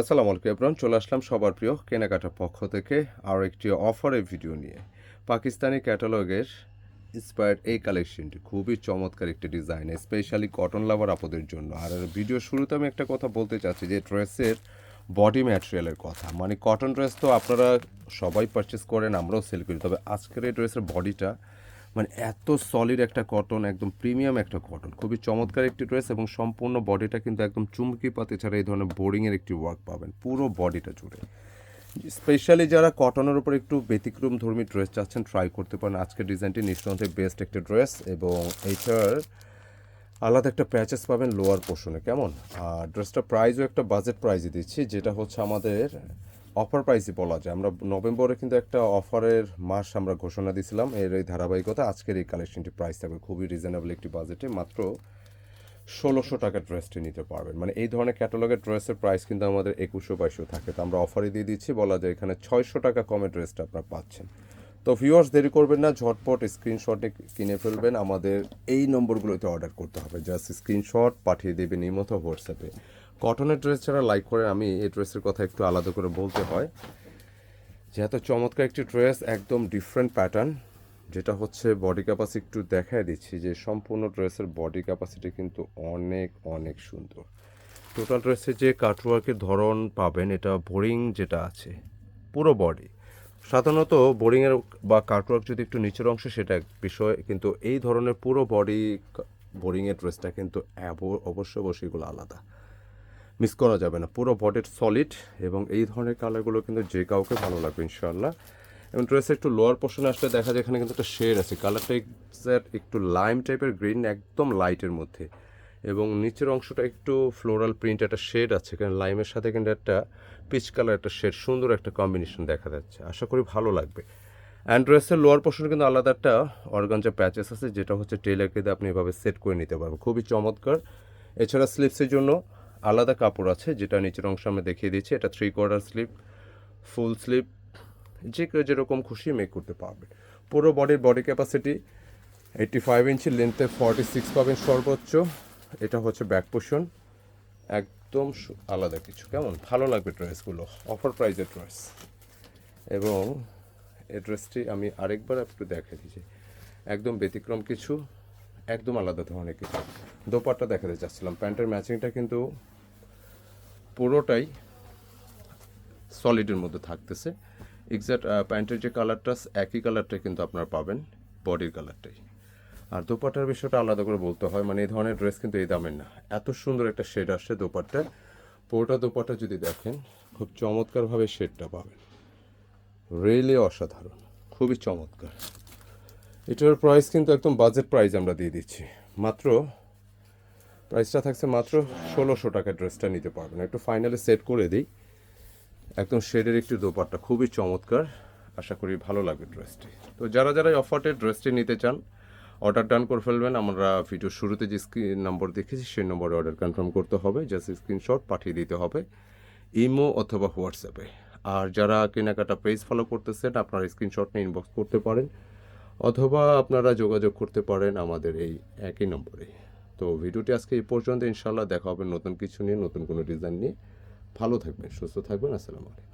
আসসালামু আলাইকুম এব্রান চলে আসলাম সবার প্রিয় কেনাকাটার পক্ষ থেকে আরও একটি অফারের ভিডিও নিয়ে। পাকিস্তানি ক্যাটালগের ইন্সপায়ার্ড এই কালেকশনটি খুবই চমৎকার একটি ডিজাইন স্পেশালি কটন লাভার আপদের জন্য। আর ভিডিও শুরুতে আমি একটা কথা বলতে চাচ্ছি যে ড্রেসের বডি ম্যাটেরিয়ালের কথা। মানে কটন ড্রেস তো আপনারা সবাই পারচেস করেন, আমরাও সেল করি। তবে আজকের এই ড্রেসের বডিটা মানে এত সলিড একটা কটন একদম প্রিমিয়াম একটা কটন খুবই চমৎকার একটি ড্রেস এবং সম্পূর্ণ বডিটা কিন্তু একদম চুমকি পাতি ছাড়া এই ধরনের বোরিংয়ের একটি ওয়ার্ক পাবেন। পুরো বডিটা জুড়ে। স্পেশালি যারা কটনের উপর একটু ব্যতিক্রম ধর্মী ড্রেস চাচ্ছেন ট্রাই করতে পারেন। আজকের ডিজাইনটি নিঃসন্দেহে বেস্ট একটা ড্রেস এবং এইটার আলাদা একটা প্যাচেস পাবেন লোয়ার পোর্শনে কেমন? আর ড্রেসটা প্রাইজও একটা বাজেট প্রাইজে দিচ্ছি, যেটা হচ্ছে আমাদের অফার প্রাইসই বলা যায়। আমরা নভেম্বরে কিন্তু একটা অফারের মাস আমরা ঘোষণা দিয়েছিলাম। এর এই ধারাবাহিকতা আজকের এই কালেকশনটি প্রাইস থাকবে খুবই রিজনেবল একটি বাজেটে মাত্র ষোলোশো টাকার ড্রেসটি নিতে পারবেন। মানে এই ধরনের ক্যাটালগের ড্রেসের প্রাইস কিন্তু আমাদের একুশশো বাইশশো থাকে। তো আমরা অফারে দিয়ে দিচ্ছি। বলা যায় এখানে ছয়শো টাকা কমে ড্রেসটা আপনারা পাচ্ছেন। তো ভিউয়ার্স দেরি করবেন না, ঝটপট স্ক্রিনশটে কিনে ফেলবেন। আমাদের এই নম্বরগুলোতে অর্ডার করতে হবে। জাস্ট স্ক্রিনশট পাঠিয়ে দেবেন এই মতো হোয়াটসঅ্যাপে কটনের ড্রেস ছাড়া লাইক করে আমি এই ড্রেসের কথা একটু আলাদা করে বলতে হয়। যেহেতু চমৎকার একটি ড্রেস একদম ডিফারেন্ট প্যাটার্ন যেটা হচ্ছে বডি ক্যাপাসিটি একটু দেখায় দিচ্ছি যে সম্পূর্ণ ড্রেসের বডি ক্যাপাসিটি কিন্তু অনেক অনেক সুন্দর। টোটাল ড্রেসের যে কাটওয়ার্কের ধরন পাবেন, এটা বোরিং যেটা আছে, পুরো বডি সাধারণত বোরিংয়ের বা কাটওয়ার্ক যদি একটু নিচের অংশ, সেটা এক বিষয়। কিন্তু এই ধরনের পুরো বডি বোরিংয়ের ড্রেসটা কিন্তু অ্যাব- অবশ্যই এগুলো আলাদা। মিস করা যাবে না। পুরো বডির সলিড এবং এই ধরনের কালারগুলো কিন্তু যে কাউকে ভালো লাগবে ইনশাল্লাহ এবং ড্রেসের একটু লোয়ার পোর্শনে আসলে দেখা যায় এখানে কিন্তু একটা শেড আছে। কালারটা একটু লাইম টাইপের গ্রিন একদম লাইটের মধ্যে। এবং নিচের অংশটা একটু ফ্লোরাল প্রিন্ট একটা শেড আছে এখানে লাইমের সাথে কিন্তু একটা পিচ কালার একটা শেড, সুন্দর একটা কম্বিনেশন দেখা যাচ্ছে। আশা করি ভালো লাগবে। অ্যান্ড ড্রেসের লোয়ার পোর্শনে কিন্তু আলাদা একটা অর্গানজা প্যাচেস আছে, যেটা হচ্ছে টেলারকে দিয়ে আপনি এভাবে সেট করে নিতে পারবেন। খুবই চমৎকার। এছাড়া স্লিপসের জন্য আলাদা কাপড় আছে, যেটা নিচের অংশ আমি দেখিয়ে দিচ্ছি। এটা three quarter sleeve full sleeve যে কেউ যেরকম খুশি মেক করতে পারবে। পুরো বডির body capacity eighty five inch লেন্থে forty six পাবেন সর্বোচ্চ। এটা হচ্ছে ব্যাক পোর্শন একদম আলাদা কিছু। কেমন? ভালো লাগবে ড্রেসগুলো। অফার প্রাইজের ড্রেস এবং এই ড্রেসটি আমি আরেকবার একটু দেখে দিচ্ছি। একদম ব্যতিক্রম কিছু, একদম আলাদা ধরনের কিছু। দোপাট্টা দেখাতে চাচ্ছিলাম। প্যান্টের ম্যাচিংটা কিন্তু পুরোটাই সলিডের মধ্যে থাকতেছে। এক্সাক্ট প্যান্টের যে কালারটা একই কালারটা কিন্তু আপনারা পাবেন। বডির কালারটাই আর দোপাট্টার বিষয়টা আলাদা করে বলতে হয় মানে এই ধরনের ড্রেস কিন্তু এই দামের না। এত সুন্দর একটা শেড আসছে দোপাট্টায় পুরোটা দোপাট্টা যদি দেখেন, খুব চমৎকারভাবে শেডটা পাবেন। রিয়েলি অসাধারণ, খুবই চমৎকার। এটার প্রাইস কিন্তু একদম বাজেট প্রাইস আমরা দিয়ে দিচ্ছি। মাত্র প্রাইসটা থাকছে মাত্র ষোলোশো টাকা ড্রেসটা নিতে পারবেন। একটু ফাইনালে সেট করে দিই। একদম শেডের একটি দোপাট্টা, খুবই চমৎকার। আশা করি ভালো লাগবে ড্রেসটি তো যারা যারা অফারটে ড্রেসটি নিতে চান অর্ডার ডান করে ফেলবেন। আমরা ভিডিও শুরুতে যে স্ক্রিন নম্বর দেখেছি, সেই নম্বরে অর্ডার কনফার্ম করতে হবে। জাস্ট স্ক্রিনশট পাঠিয়ে দিতে হবে ইমো অথবা হোয়াটসঅ্যাপে আর যারা কেনাকাটা পেজ ফলো করতেছেন, আপনারা স্ক্রিনশট নিয়ে ইনবক্স করতে পারেন। অথবা আপনারা যোগাযোগ করতে পারেন আমাদের এই একই নম্বরে তো ভিডিওটি আজকে এই পর্যন্ত। ইনশাল্লাহ দেখা হবে নতুন কিছু নিয়ে, নতুন কোনো ডিজাইন নিয়ে। ভালো থাকবেন, সুস্থ থাকবেন। আসসালামু আলাইকুম।